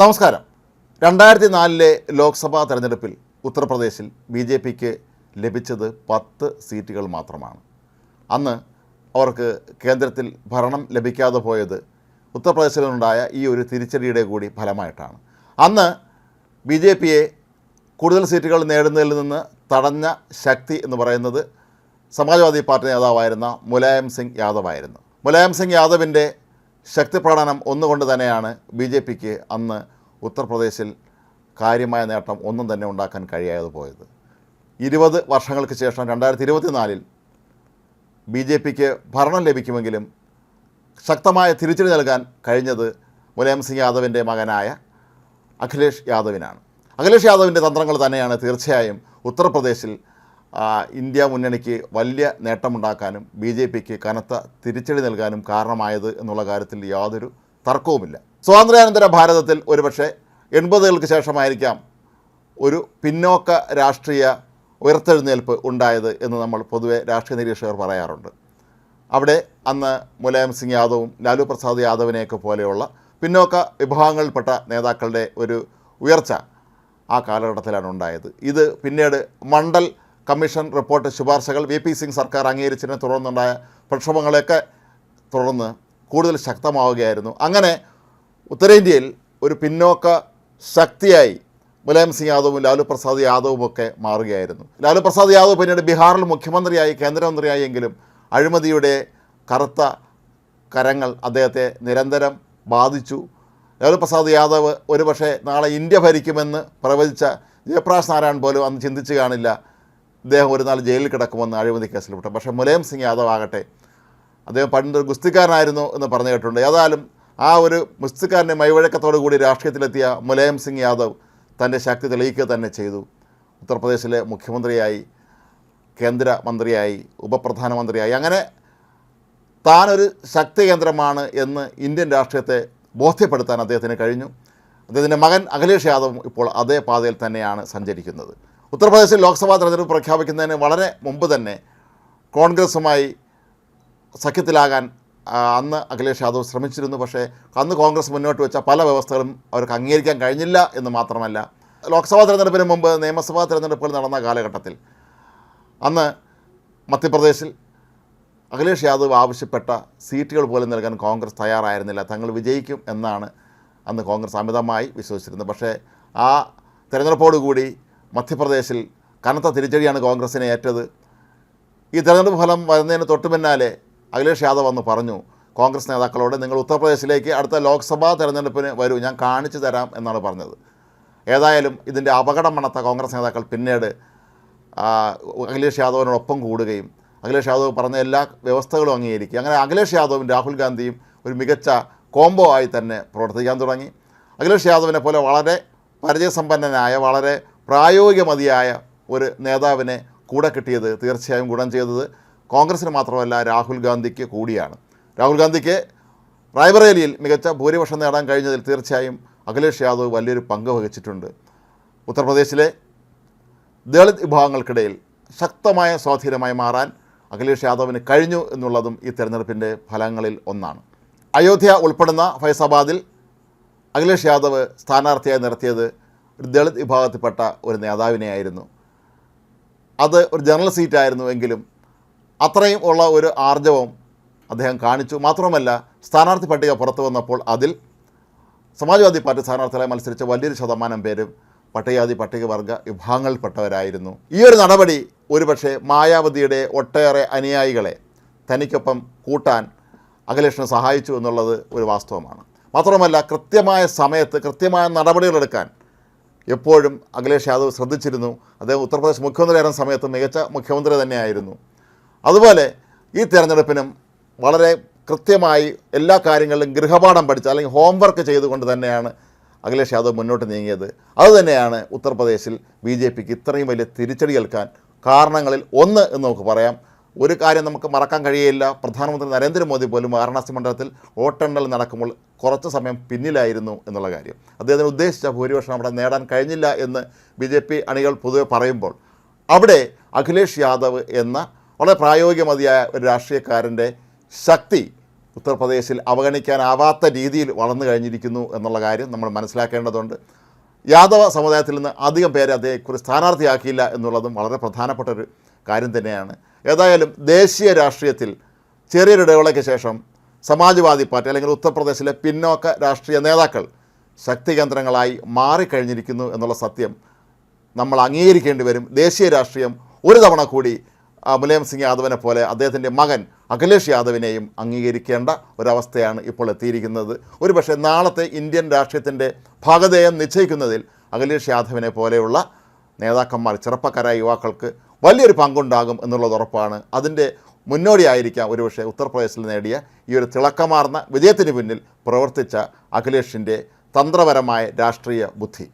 നമസ്കാരം. രണ്ടായിരത്തി നാലിലെ ലോക്സഭാ തെരഞ്ഞെടുപ്പിൽ ഉത്തർപ്രദേശിൽ ബി ജെ പിക്ക് ലഭിച്ചത് പത്ത് സീറ്റുകൾ മാത്രമാണ്. അന്ന് അവർക്ക് കേന്ദ്രത്തിൽ ഭരണം ലഭിക്കാതെ പോയത് ഉത്തർപ്രദേശിലുണ്ടായ ഈ ഒരു തിരിച്ചടിയുടെ കൂടി ഫലമായിട്ടാണ്. അന്ന് ബി ജെ പിയെ കൂടുതൽ സീറ്റുകൾ നേടുന്നതിൽ നിന്ന് തടഞ്ഞ ശക്തി എന്ന് പറയുന്നത് സമാജ്വാദി പാർട്ടി നേതാവായിരുന്ന മുലായം സിംഗ് യാദവ് ആയിരുന്നു മുലായം സിംഗ് യാദവിന്റെ ശക്തി പ്രകടനം ഒന്നുകൊണ്ട് തന്നെയാണ് ബി ജെ പിക്ക് അന്ന് ഉത്തർപ്രദേശിൽ കാര്യമായ നേട്ടം ഒന്നും തന്നെ ഉണ്ടാക്കാൻ കഴിയാതെ പോയത്. ഇരുപത് വർഷങ്ങൾക്ക് ശേഷം രണ്ടായിരത്തി ഇരുപത്തിനാലിൽ ബി ജെ പിക്ക് ഭരണം ലഭിക്കുമെങ്കിലും ശക്തമായ തിരിച്ചടി നൽകാൻ കഴിഞ്ഞത് മുലായം സിംഗ് യാദവിന്റെ മകനായ അഖിലേഷ് യാദവിനാണ്. അഖിലേഷ് യാദവിന്റെ തന്ത്രങ്ങൾ തന്നെയാണ് തീർച്ചയായും ഉത്തർപ്രദേശിൽ ഇന്ത്യ മുന്നണിക്ക് വലിയ നേട്ടമുണ്ടാക്കാനും ബി ജെ പിക്ക് കനത്ത തിരിച്ചടി നൽകാനും കാരണമായത് എന്നുള്ള കാര്യത്തിൽ യാതൊരു തർക്കവുമില്ല. സ്വാതന്ത്ര്യാനന്തര ഭാരതത്തിൽ ഒരുപക്ഷെ എൺപതുകൾക്ക് ശേഷമായിരിക്കാം ഒരു പിന്നോക്ക രാഷ്ട്രീയ ഉയർത്തെഴുന്നേൽപ്പ് ഉണ്ടായത് എന്ന് നമ്മൾ പൊതുവെ രാഷ്ട്രീയ നിരീക്ഷകർ പറയാറുണ്ട്. അവിടെ അന്ന് മുലായം സിംഗ് യാദവും ലാലു പ്രസാദ് യാദവിനെയൊക്കെ പോലെയുള്ള പിന്നോക്ക വിഭാഗങ്ങളിൽപ്പെട്ട നേതാക്കളുടെ ഒരു ഉയർച്ച ആ കാലഘട്ടത്തിലാണ് ഉണ്ടായത്. ഇത് പിന്നീട് മണ്ഡൽ കമ്മീഷൻ റിപ്പോർട്ട് ശുപാർശകൾ വി പി സിംഗ് സർക്കാർ അംഗീകരിച്ചതിനെ തുടർന്നുണ്ടായ പ്രക്ഷോഭങ്ങളെയൊക്കെ തുടർന്ന് കൂടുതൽ ശക്തമാവുകയായിരുന്നു. അങ്ങനെ ഉത്തരേന്ത്യയിൽ ഒരു പിന്നോക്ക ശക്തിയായി മുലായം സിംഗ് യാദവും ലാലു പ്രസാദ് യാദവും ഒക്കെ മാറുകയായിരുന്നു. ലാലു പ്രസാദ് യാദവ് പിന്നീട് ബീഹാറിൽ മുഖ്യമന്ത്രിയായി കേന്ദ്രമന്ത്രിയായി എങ്കിലും അഴിമതിയുടെ കറുത്ത കരങ്ങൾ അദ്ദേഹത്തെ നിരന്തരം ബാധിച്ചു. ലാലു പ്രസാദ് യാദവ് ഒരുപക്ഷെ നാളെ ഇന്ത്യ ഭരിക്കുമെന്ന് പ്രവചിച്ച ജയപ്രകാശ് നാരായൺ പോലും അന്ന് ചിന്തിച്ചു കാണില്ല. ഇദ്ദേഹം ഒരു നാൾ ജയിലിൽ കിടക്കുമെന്ന് അഴിമതി കേസിൽപ്പെട്ടു പക്ഷേ മുലയം സിംഗ് യാദവ് ആകട്ടെ അദ്ദേഹം പണ്ട് ഗുസ്തിക്കാരനായിരുന്നു എന്ന് പറഞ്ഞു കേട്ടിട്ടുണ്ട്. ഏതായാലും ആ ഒരു ഗുസ്തിക്കാരന്റെ മൈവഴക്കത്തോടു കൂടി രാഷ്ട്രീയത്തിലെത്തിയ മുലയം സിംഗ് യാദവ് തന്റെ ശക്തി തെളിയിക്കുക തന്നെ ചെയ്തു. ഉത്തർപ്രദേശിലെ മുഖ്യമന്ത്രിയായി കേന്ദ്രമന്ത്രിയായി ഉപപ്രധാനമന്ത്രിയായി. അങ്ങനെ താനൊരു ശക്തി കേന്ദ്രമാണ് എന്ന് ഇന്ത്യൻ രാഷ്ട്രീയത്തെ ബോധ്യപ്പെടുത്താൻ അദ്ദേഹത്തിന് കഴിഞ്ഞു. അദ്ദേഹത്തിന്റെ മകൻ അഖിലേഷ് യാദവും ഇപ്പോൾ അതേ പാതയിൽ തന്നെയാണ് സഞ്ചരിക്കുന്നത്. ഉത്തർപ്രദേശിൽ ലോക്സഭാ തെരഞ്ഞെടുപ്പ് പ്രഖ്യാപിക്കുന്നതിന് വളരെ മുമ്പ് തന്നെ കോൺഗ്രസുമായി സഖ്യത്തിലാകാൻ അന്ന് അഖിലേഷ് യാദവ് ശ്രമിച്ചിരുന്നു. പക്ഷേ അന്ന് കോൺഗ്രസ് മുന്നോട്ട് വെച്ച പല വ്യവസ്ഥകളും അവർക്ക് അംഗീകരിക്കാൻ കഴിഞ്ഞില്ല എന്ന് മാത്രമല്ല. ലോക്സഭാ തെരഞ്ഞെടുപ്പിന് മുമ്പ് നിയമസഭാ തെരഞ്ഞെടുപ്പുകൾ നടന്ന കാലഘട്ടത്തിൽ അന്ന് മധ്യപ്രദേശിൽ അഖിലേഷ് യാദവ് ആവശ്യപ്പെട്ട സീറ്റുകൾ പോലും നൽകാൻ കോൺഗ്രസ് തയ്യാറായിരുന്നില്ല. തങ്ങൾ വിജയിക്കും എന്നാണ് അന്ന് കോൺഗ്രസ് അമിതമായി വിശ്വസിച്ചിരുന്നത്. പക്ഷേ ആ തെരഞ്ഞെടുപ്പോടുകൂടി മധ്യപ്രദേശിൽ കനത്ത തിരിച്ചടിയാണ് കോൺഗ്രസിനെ ഏറ്റത്. ഈ തെരഞ്ഞെടുപ്പ് ഫലം വരുന്നതിന് തൊട്ട് പിന്നാലെ അഖിലേഷ് യാദവ് വന്ന് പറഞ്ഞു കോൺഗ്രസ് നേതാക്കളോട് നിങ്ങൾ ഉത്തർപ്രദേശിലേക്ക് അടുത്ത ലോക്സഭാ തെരഞ്ഞെടുപ്പിന് വരൂ ഞാൻ കാണിച്ചു തരാം എന്നാണ് പറഞ്ഞത്. ഏതായാലും ഇതിന്റെ അപകടം മണത്ത കോൺഗ്രസ് നേതാക്കൾ പിന്നീട് അഖിലേഷ് യാദവിനോടൊപ്പം കൂടുകയും അഖിലേഷ് യാദവ് പറഞ്ഞ എല്ലാ വ്യവസ്ഥകളും അംഗീകരിക്കുക അങ്ങനെ അഖിലേഷ് യാദവും രാഹുൽ ഗാന്ധിയും ഒരു മികച്ച കോംബോ ആയി തന്നെ പ്രവർത്തിക്കാൻ തുടങ്ങി. അഖിലേഷ് യാദവിനെ പോലെ വളരെ പരിചയസമ്പന്നനായ വളരെ പ്രായോഗികമതിയായ ഒരു നേതാവിനെ കൂടെ കിട്ടിയത് തീർച്ചയായും ഗുണം ചെയ്തത് കോൺഗ്രസിന് മാത്രമല്ല രാഹുൽ ഗാന്ധിക്ക് കൂടിയാണ്. രാഹുൽ ഗാന്ധിക്ക് റായ്ബറേലിയിൽ മികച്ച ഭൂരിപക്ഷം നേടാൻ കഴിഞ്ഞതിൽ തീർച്ചയായും അഖിലേഷ് യാദവ് വലിയൊരു പങ്ക് വഹിച്ചിട്ടുണ്ട്. ഉത്തർപ്രദേശിലെ ദളിത് വിഭാഗങ്ങൾക്കിടയിൽ ശക്തമായ സ്വാധീനമായി മാറാൻ അഖിലേഷ് യാദവിന് കഴിഞ്ഞു എന്നുള്ളതും ഈ തെരഞ്ഞെടുപ്പിന്റെ ഫലങ്ങളിൽ ഒന്നാണ്. അയോധ്യ ഉൾപ്പെടുന്ന ഫൈസാബാദിൽ അഖിലേഷ് യാദവ് സ്ഥാനാർത്ഥിയായി നിർത്തിയത് ഒരു ദളിത് വിഭാഗത്തിൽപ്പെട്ട ഒരു നേതാവിനെയായിരുന്നു. അത് ഒരു ജനറൽ സീറ്റായിരുന്നു എങ്കിലും അത്രയും ഉള്ള ഒരു ആർജവം അദ്ദേഹം കാണിച്ചു. മാത്രമല്ല സ്ഥാനാർത്ഥി പട്ടിക പുറത്തു വന്നപ്പോൾ അതിൽ സമാജ്വാദി പാർട്ടി സ്ഥാനാർത്ഥികളെ മത്സരിച്ച വലിയൊരു ശതമാനം പേരും പട്ടികജാതി പട്ടികവർഗ വിഭാഗങ്ങളിൽപ്പെട്ടവരായിരുന്നു. ഈ ഒരു നടപടി ഒരുപക്ഷെ മായാവതിയുടെ ഒട്ടേറെ അനുയായികളെ തനിക്കൊപ്പം കൂട്ടാൻ അഖിലേഷിനെ സഹായിച്ചു എന്നുള്ളത് ഒരു വാസ്തവമാണ്. മാത്രമല്ല കൃത്യമായ സമയത്ത് കൃത്യമായ നടപടികളെടുക്കാൻ എപ്പോഴും അഖിലേഷ് യാദവ് ശ്രദ്ധിച്ചിരുന്നു. അദ്ദേഹം ഉത്തർപ്രദേശ് മുഖ്യമന്ത്രിയായിരുന്ന സമയത്ത് മികച്ച മുഖ്യമന്ത്രി തന്നെയായിരുന്നു. അതുപോലെ ഈ തെരഞ്ഞെടുപ്പിനും വളരെ കൃത്യമായി എല്ലാ കാര്യങ്ങളിലും ഗൃഹപാഠം പഠിച്ച് അല്ലെങ്കിൽ ഹോംവർക്ക് ചെയ്തുകൊണ്ട് തന്നെയാണ് അഖിലേഷ് യാദവ് മുന്നോട്ട് നീങ്ങിയത്. അതുതന്നെയാണ് ഉത്തർപ്രദേശിൽ ബി ജെ പിക്ക് ഇത്രയും വലിയ തിരിച്ചടി കേൾക്കാൻ കാരണങ്ങളിൽ ഒന്ന് എന്ന് നമുക്ക് പറയാം. ഒരു കാര്യം നമുക്ക് മറക്കാൻ കഴിയില്ല പ്രധാനമന്ത്രി നരേന്ദ്രമോദി പോലും വാരണാസി മണ്ഡലത്തിൽ വോട്ടെണ്ണൽ നടക്കുമ്പോൾ കുറച്ച് സമയം പിന്നിലായിരുന്നു എന്നുള്ള കാര്യം. അദ്ദേഹത്തിന് ഉദ്ദേശിച്ച ഭൂരിപക്ഷം അവിടെ നേടാൻ കഴിഞ്ഞില്ല എന്ന് ബി ജെ പി അണികൾ പൊതുവെ പറയുമ്പോൾ അവിടെ അഖിലേഷ് യാദവ് എന്ന വളരെ പ്രായോഗികമതിയായ ഒരു രാഷ്ട്രീയക്കാരന്റെ ശക്തി ഉത്തർപ്രദേശിൽ അവഗണിക്കാനാവാത്ത രീതിയിൽ വളർന്നു കഴിഞ്ഞിരിക്കുന്നു എന്നുള്ള കാര്യം നമ്മൾ മനസ്സിലാക്കേണ്ടതുണ്ട്. യാദവ സമുദായത്തിൽ നിന്ന് അധികം പേരെ അദ്ദേഹം സ്ഥാനാർത്ഥിയാക്കിയില്ല എന്നുള്ളതും വളരെ പ്രധാനപ്പെട്ട ഒരു കാര്യം തന്നെയാണ്. ഏതായാലും ദേശീയ രാഷ്ട്രീയത്തിൽ ചെറിയൊരു ഇടവേളയ്ക്ക് ശേഷം സമാജ്വാദി പാർട്ടി അല്ലെങ്കിൽ ഉത്തർപ്രദേശിലെ പിന്നോക്ക രാഷ്ട്രീയ നേതാക്കൾ ശക്തി കേന്ദ്രങ്ങളായി മാറിക്കഴിഞ്ഞിരിക്കുന്നു എന്നുള്ള സത്യം നമ്മൾ അംഗീകരിക്കേണ്ടി വരും. ദേശീയ രാഷ്ട്രീയം ഒരു തവണ കൂടി മുലയം സിംഗ് യാദവിനെ പോലെ അദ്ദേഹത്തിന്റെ മകൻ അഖിലേഷ് യാദവിനെയും അംഗീകരിക്കേണ്ട ഒരവസ്ഥയാണ് ഇപ്പോൾ എത്തിയിരിക്കുന്നത്. ഒരുപക്ഷെ നാളത്തെ ഇന്ത്യൻ രാഷ്ട്രീയത്തിന്റെ ഭാഗധേയം നിശ്ചയിക്കുന്നതിൽ അഖിലേഷ് യാദവിനെ പോലെയുള്ള നേതാക്കന്മാർ ചെറുപ്പക്കാരായ യുവാക്കൾക്ക് വലിയൊരു പങ്കുണ്ടാകും എന്നുള്ളത് ഉറപ്പാണ്. അതിന്റെ മുന്നോടിയായിരിക്കാം ഒരുപക്ഷെ ഉത്തർപ്രദേശിൽ നേടിയ ഈ ഒരു തിളക്കമാർന്ന വിജയത്തിന് പിന്നിൽ പ്രവർത്തിച്ച അഖിലേഷിന്റെ തന്ത്രപരമായ രാഷ്ട്രീയ ബുദ്ധി.